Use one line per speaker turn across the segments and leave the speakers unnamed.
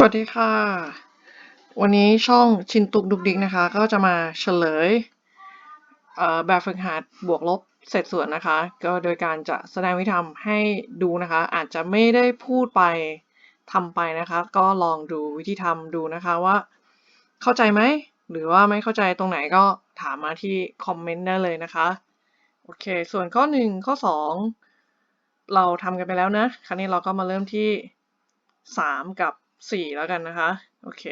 สวัสดีค่ะ วันนี้ช่องชินตุกดุกดิกนะคะ ก็จะมาเฉลยแบบฝึกหัดบวกลบเศษส่วนนะคะ ก็โดยการจะแสดงวิธีทำให้ดูนะคะ อาจจะไม่ได้พูดไปทำไปนะคะ ก็ลองดูวิธีทำดูนะคะว่า เข้าใจไหม หรือว่าไม่เข้าใจตรงไหนก็ถามมาที่คอมเมนต์ได้เลยนะคะ โอเค ส่วนข้อหนึ่งข้อสองเราทำกันไปแล้วนะ คราวนี้เราก็มาเริ่มที่สามกับ สี่แล้วกันนะคะ โอเค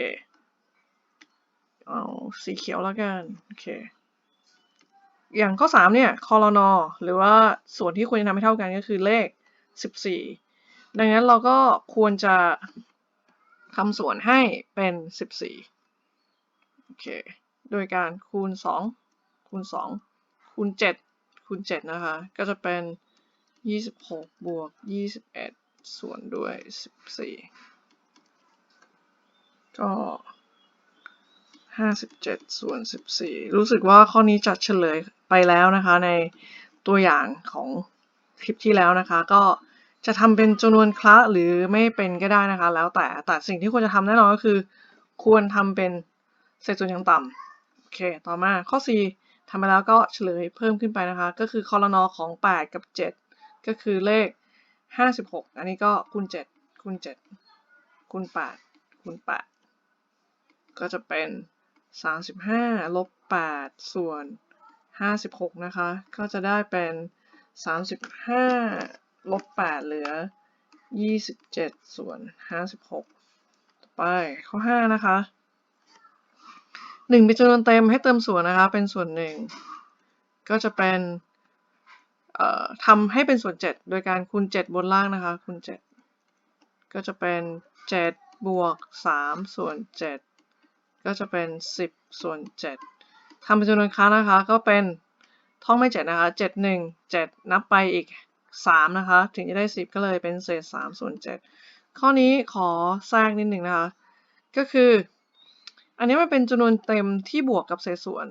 เอาสีเขียวแล้วกัน โอเค อย่างข้อสามเนี่ยคอรนอหรือว่าส่วนที่ควรจะทำให้เท่ากันก็คือเลขสิบสี่ดังนั้นเราก็ควรจะทำส่วนให้เป็นสิบสี่โอเค โดยการคูณสองคูณสองคูณเจ็ดคูณเจ็ดนะคะ ก็จะเป็นยี่สิบหกบวกยี่สิบเอ็ดส่วนด้วยสิบสี่ ก็ห้าสิบเจ็ดส่วนสิบสี่รู้สึกว่าข้อนี้จัดเฉลยไปแล้วนะคะ ในตัวอย่างของคลิปที่แล้วนะคะ ก็จะทำเป็นจำนวนคละหรือไม่เป็นก็ได้นะคะ แล้วแต่แต่สิ่งที่ควรจะทำแน่นอนก็คือ ควรทำเป็นเศษส่วนอย่างต่ำโอเค ต่อมาข้อ 4ทำไปแล้วก็เฉลยเพิ่มขึ้นไปนะคะ ก็คือคอรนอของ 8 กับ 7 ก็คือเลข 56 อันนี้ก็คูณ 7คูณ7คูณ8คูณ8 ก็จะเป็น 35ลบ8ส่วน 56 นะคะ ก็จะได้เป็น 35ลบ8เหลือ 27 ส่วน 56 ต่อไปข้อ 5 นะคะ1เป็นจำนวนเต็มให้เติมส่วนนะคะ เป็นส่วน1ก็จะเป็นทำให้เป็นส่วน 7 โดยการคูณ 7 บนล่างนะคะคูณ 7 ก็จะเป็น 7 บวก 3 ส่วน 7 ก็จะเป็น 10 ส่วน7ทำเป็นจำนวนครั้งนะคะ ก็เป็นท่องไม่7นะคะ 7 1 7 นับไปอีก 3 นะคะ ถึงจะได้ 10 ก็เลยเป็นเศษ 3 ส่วน 7 ข้อนี้ขอแทรกนิดหนึ่งนะคะ ก็คือ อันนี้มันเป็นจำนวนเต็มที่บวกกับเศษส่วน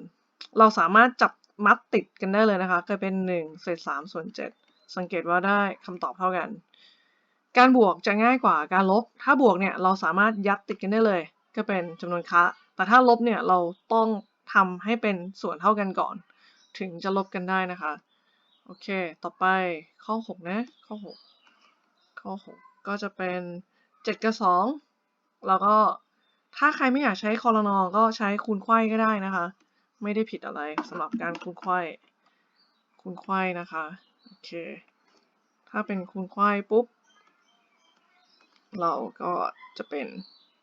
เราสามารถจับมัดติดกันได้เลยนะคะก็เป็น 1 เศษ 3 ส่วน 7 สังเกตว่าได้คำตอบเท่ากัน การบวกจะง่ายกว่าการลบ ถ้าบวกเนี่ยเราสามารถยัดติดกันได้เลย ก็เป็นจำนวนคะ แต่ถ้าลบเนี่ยเราต้องทำให้เป็นส่วนเท่ากันก่อน ถึงจะลบกันได้นะคะ โอเค ต่อไปข้อ 6 นะ ข้อ 6 ข้อ 6 ก็จะเป็น 7 กับ 2 แล้วก็ถ้าใครไม่อยากใช้คอรนอก็ใช้คูณไขว้ก็ได้นะคะ ไม่ได้ผิดอะไรสำหรับการคูณไขว้คูณไขว้นะคะโอเค ถ้าเป็นคูณไขว้ปุ๊บ เราก็จะเป็น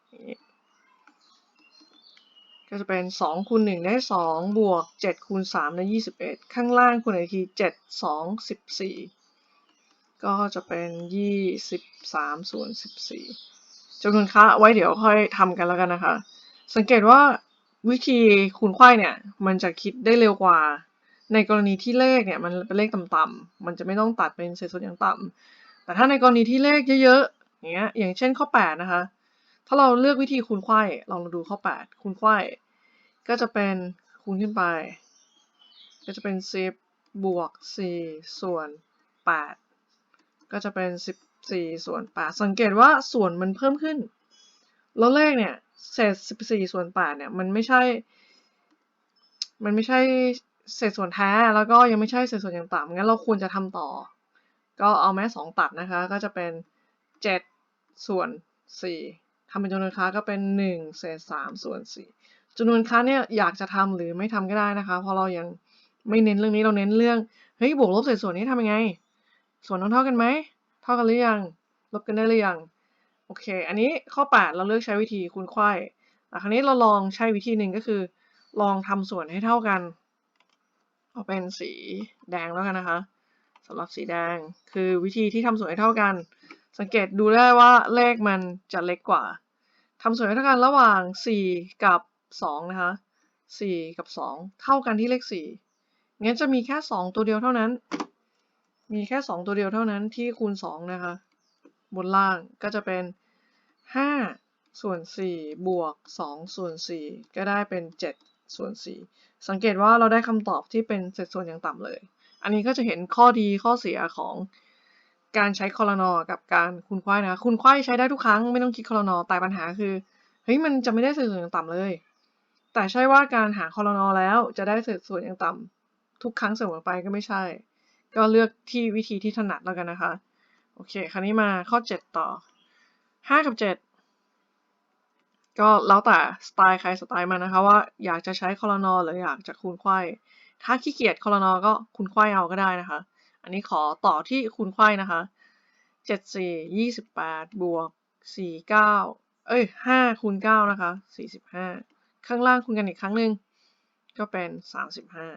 อย่างนี้ ก็จะเป็น2คูณ1ได้2บวก7คูณ3ได้21 ข้างล่างคูณอีกที7 2 14 ก็จะเป็น 23ส่วน14จำนวนค่าไว้เดี๋ยวค่อยทำกันแล้วกันนะคะ สังเกตว่าวิธีคูณไขว้เนี่ยมันจะคิดได้เร็วกว่า ในกรณีที่เลขเนี่ยมันเป็นเลขต่ำๆมันจะไม่ต้องตัดเป็นเศษส่วนอย่างต่ำแต่ถ้าในกรณีที่เลขเยอะๆอย่างเงี้ยอย่างเช่นข้อ 8 นะคะ ถ้าเราเลือกวิธีคูณไขว้ลองดูข้อ 8 คูณไขว้ ก็จะเป็นคูณขึ้นไป ก็จะเป็น 10 บวก 4 ส่วน 8 ก็จะเป็น 14 ส่วน 8 สังเกตว่าส่วนมันเพิ่มขึ้น แล้วเลขเนี่ยเศษ 14 ส่วน 8 เนี่ย มันไม่ใช่ มันไม่ใช่เศษส่วนแท้ แล้วก็ยังไม่ใช่เศษส่วนอย่างต่ำงั้นเราควรจะทำต่อ ก็เอาแม่สองตัดนะคะ ก็จะเป็น 7 ส่วน 4 ทำเป็นจำนวนค้าก็เป็น1เศษ3ส่วน4จำนวนค้าเนี่ยอยากจะทำหรือไม่ทำก็ได้นะคะเพราะเรายังไม่เน้นเรื่องนี้เราเน้นเรื่องเฮ้ยบวกลบเศษส่วนนี้ทำยังไง ส่วนต้องเท่ากันไหมเท่ากันหรือยังลบกันได้หรือยังโอเค อันนี้ข้อ 8 เราเลือกใช้วิธีคูณไขว้แต่ครั้นี้เราลองใช้วิธีหนึ่งก็คือ ลองทำส่วนให้เท่ากันเอาเป็นสีแดงแล้วกันนะคะสำหรับสีแดงคือวิธีที่ทำส่วนให้เท่ากัน สังเกตดูได้ว่าเลขมันจะเล็กกว่าทำส่วนเท่ากันระหว่าง 4 กับ 2 นะคะ 4 กับ 2 เท่ากันที่เลข4งั้นจะมีแค่ 2 ตัวเดียวเท่านั้น มีแค่ 2 ตัวเดียวเท่านั้นที่คูณ 2 นะคะ บนล่างก็จะเป็น 5 ส่วน 4 บวก 2 ส่วน 4 ก็ได้เป็น 7 ส่วน 4 สังเกตว่าเราได้คำตอบที่เป็นเศษส่วนอย่างต่ำเลย อันนี้ก็จะเห็นข้อดีข้อเสียของ การใช้คอรนอกับการคูณไขว้นะคูณไขว้ใช้ได้ทุกครั้งไม่ต้องคิดคอรนอแต่ปัญหาคือเฮ้ยมันจะไม่ได้เศษส่วนอย่างต่ำเลย แต่ใช่ว่าการหาคอรนอแล้วจะได้เศษส่วนอย่างต่ำทุกครั้งเสมอไปก็ไม่ใช่ ก็เลือกที่วิธีที่ถนัดแล้วกันนะคะ โอเค คราวนี้มาข้อ 7 ต่อ 5 กับ 7 ก็แล้วแต่สไตล์ใครสไตล์มันนะคะว่าอยากจะใช้คอรนอหรืออยากจะคูณไขว้ถ้าขี้เกียจคอรนอก็คูณไขว้เอาก็ได้นะคะ อันนี้ขอต่อที่คูณไขว้นะคะเจ็ดสี่ยี่สิบแปดบวกสี่เก้าเอ้ยห้าคูณเก้านะคะสี่สิบห้าข้างล่างคูณกันอีกครั้งหนึ่งก็เป็นสามสิบห้า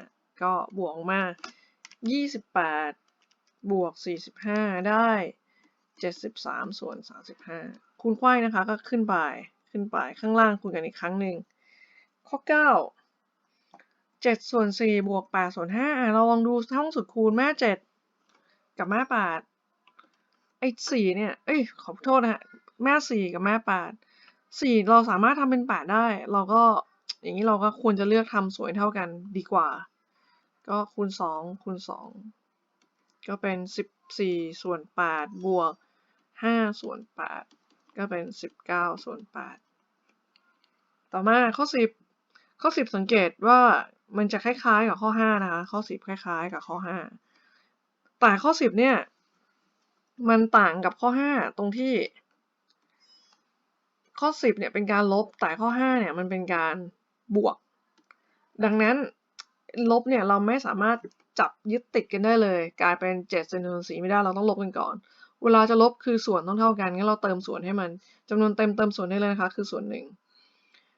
ก็บวกออกมายี่สิบแปดบวกสี่สิบห้าได้เจ็ดสิบสามส่วนสามสิบห้าคูณไขว้นะคะก็ขึ้นไปขึ้นไปข้างล่างคูณกันอีกครั้งหนึ่งข้อเก้าเจ็ดส่วนสี่บวกแปดส่วนห้าเราลองดูท่องสุดคูณแม่เจ็ด กับแม่แปดไอ้สี่เนี่ย เอ้ย ขอโทษนะฮะ แม่สี่กับแม่แปดสี่เราสามารถทำเป็นแปดได้ เราก็อย่างนี้เราก็ควรจะเลือกทำสวยเท่ากันดีกว่า ก็คูณสองคูณสองก็เป็นสิบสี่ส่วนแปดบวกห้าส่วนแปดก็เป็นสิบเก้าส่วนแปดต่อมาข้อสิบข้อสิบสังเกตว่ามันจะคล้ายๆกับข้อห้านะคะ ข้อสิบคล้ายๆ กับข้อห้า แต่ข้อสิบเนี่ย มันต่างกับข้อห้าตรงที่ ข้อสิบเนี่ยเป็นการลบแต่ข้อห้าเนี่ยมันเป็นการบวก ดังนั้นลบเนี่ยเราไม่สามารถจับยึดติดกันได้เลย กลายเป็นเจ็ดเซนวนสี่ไม่ได้เราต้องลบกันก่อน เวลาจะลบคือส่วนต้องเท่ากันงั้นเราเติมส่วนให้มันจำนวนเต็มเติมส่วนได้เลยนะคะ คือส่วนหนึ่ง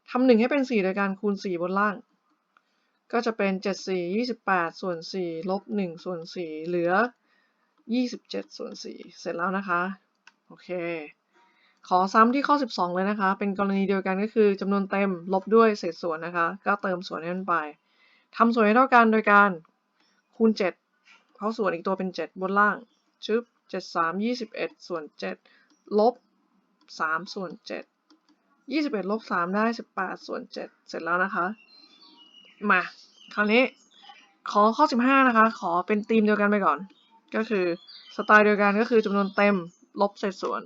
ทำหนึ่งให้เป็นสี่โดยการคูณสี่บนล่าง ก็จะเป็นเจ็ดสี่ยี่สิบแปดส่วนสี่ลบหนึ่งส่วนสี่เหลือยี่สิบเจ็ดส่วนสี่เสร็จแล้วนะคะ โอเค ขอซ้ำที่ข้อ 12 เลยนะคะ เป็นกรณีเดียวกันก็คือจำนวนเต็มลบด้วยเศษส่วนนะคะ ก็เติมส่วนให้มันไปทำส่วนให้เท่ากันโดยการคูณ 7 เพราะส่วนอีกตัวเป็น 7 บนล่าง ชึบ 7 3 21 ส่วน 7 ลบ 3 ส่วน 7 21 ลบ 3 ได้ 18 ส่วน 7 เสร็จแล้วนะคะ มา คราวนี้ขอข้อ 15 นะคะ ขอเป็นธีมเดียวกันไปก่อน ก็คือสไตล์เดียวกันก็คือจำนวนเต็มลบเศษส่วน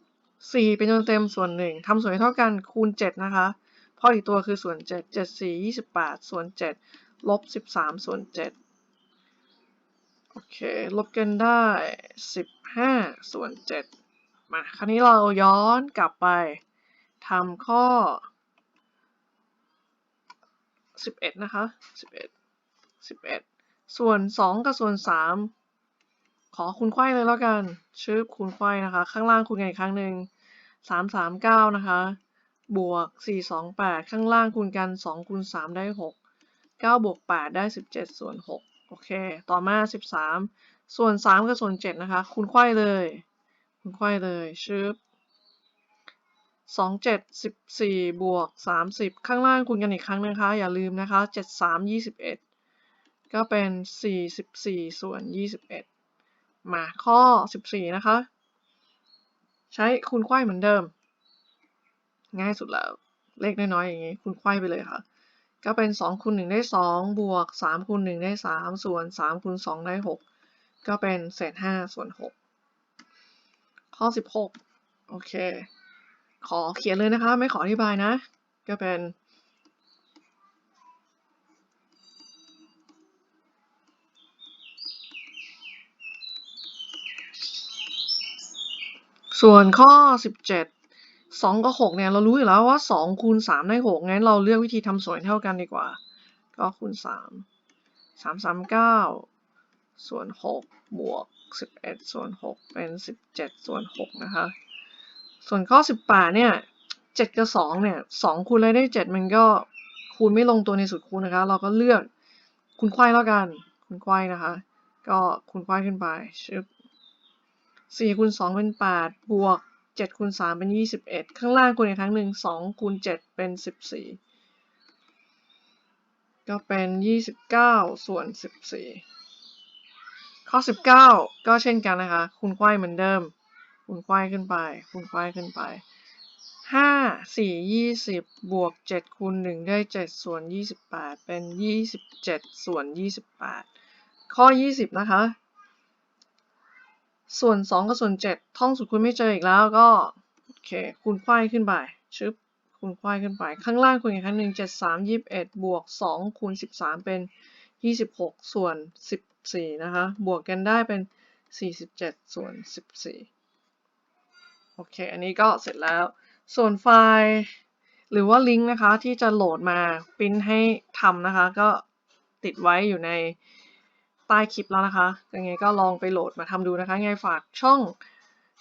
4 เป็นจำนวนเต็มส่วน 1ทำส่วนให้เท่ากันคูณ 7 นะคะ เพราะอีกตัวคือส่วน 7 7 4 28 ส่วน 7 ลบ 13 ส่วน 7 โอเค ลบกันได้ 15 ส่วน 7 มา คราวนี้เราย้อนกลับไปทำข้อ สิบเอ็ดนะคะสิบเอ็ดสิบเอ็ดส่วนสองกับส่วนสามขอคูณไข่เลยแล้วกันชื่อคูณไข่นะคะ ข้างล่างคูณกันอีกครั้งหนึ่งสามสามเก้านะคะ บวกสี่สองแปดข้างล่างคูณกันสองคูณสามได้หกเก้าบวกแปดได้สิบเจ็ดส่วนหกโอเค ต่อมาสิบสามส่วนสามกับส่วนเจ็ดนะคะ คูณไข่เลย คูณไข่เลยชื่อ 2 7 14บวก30ข้างล่างคูณกันอีกครั้งนะคะ อย่าลืมนะคะ7 3 21ก็เป็น44ส่วน21มาข้อ14นะคะ ใช้คูณไขว้เหมือนเดิม ง่ายสุดแล้ว เลขน้อยๆอย่างนี้คูณไขว้ไปเลยค่ะ ก็เป็น2คูณ1ได้2บวก3คูณ1ได้3ส่วน3คูณ2ได้6ก็เป็นเศษ5ส่วน6ข้อ16โอเค ขอเขียนเลยนะคะ ไม่ขออธิบายนะ ก็เป็นส่วนข้อ 17 2 กับ 6 เนี่ย เรารู้อยู่แล้วว่า 2 คูณ 3 ได้ 6 งั้นเราเลือกวิธีทำส่วนเท่ากันดีกว่า ก็คูณ 3 3 3 9 ส่วน 6 บวก 11 ส่วน 6 เป็น 17 ส่วน 6 นะคะ ส่วนข้อ 18 เนี่ย 7 กับ 2 เนี่ย 2 คูณอะไรได้ 7 มันก็คูณไม่ลงตัวในสูตรคูณนะคะ เราก็เลือกคูณไขว้แล้วกัน คูณไขว้นะคะ ก็คูณไขว้ขึ้นไปชึบ4คูณ2เป็น 8 บวก 7คูณ3เป็น 21 ข้างล่างคูณอีกครั้งหนึ่ง2คูณ7เป็น 14 ก็เป็น 29 ส่วน 14 ข้อ 19 ก็เช่นกันนะคะ คูณไขว้เหมือนเดิม คูณไขว้ขึ้นไป คูณไขว้ขึ้นไป5 4 20บวก7คูณ1ได้7ส่วน28เป็น27ส่วน28ข้อ20นะคะ ส่วน2กับส่วน7ท่องสูตรคูณไม่เจออีกแล้วก็โอเคคูณไขว้ขึ้นไปชึบคูณไขว้ขึ้นไป ข้างล่างคูณอีกครั้งหนึ่ง7 3 21บวก2คูณ13เป็น26ส่วน14นะคะ บวกกันได้เป็น47ส่วน14 โอเค อันนี้ก็เสร็จแล้ว ส่วนไฟล์ หรือว่าลิงก์นะคะที่จะโหลดมาปริ้นให้ทำนะคะ ก็ติดไว้อยู่ในใต้คลิปแล้วนะคะ ยังไงก็ลองไปโหลดมาทำดูนะคะ ยังไงฝากช่อง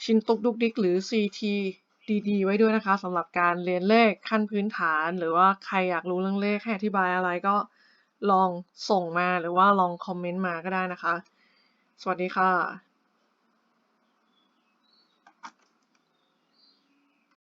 ชินตุกดุกดิกหรือ CT DD ไว้ด้วยนะคะสำหรับการเรียนเลขขั้นพื้นฐาน หรือว่าใครอยากรู้เรื่องเลขให้อธิบายอะไรก็ลองส่งมาหรือว่าลองคอมเมนต์มาก็ได้นะคะ สวัสดีค่ะ